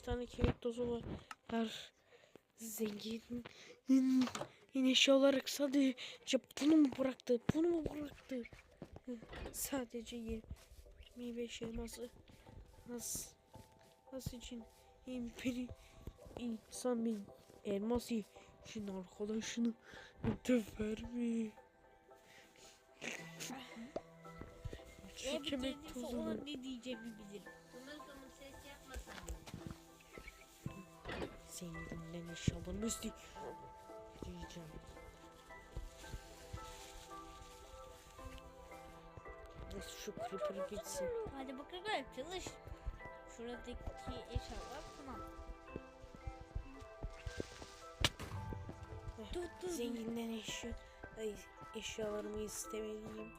iki tane kemik tozu var. Her zengin eşya olarak sadece bunu mu bıraktı? Bunu mu bıraktı? Sadece 25 elması. Nasıl? Nasıl için imperi insan bir elmas için arkadaşını döver mi? Şu kemik ona ne diyeceğimi bilirim. Bundan sonra Zenginden eşyalarını isteyeceğim. Neyse şu creeper gitsin. Hadi bakalım çalış. Şuradaki eşyalar tamam. Dur dur. Zenginden eşya, ay, eşyalarımı istemeliyim.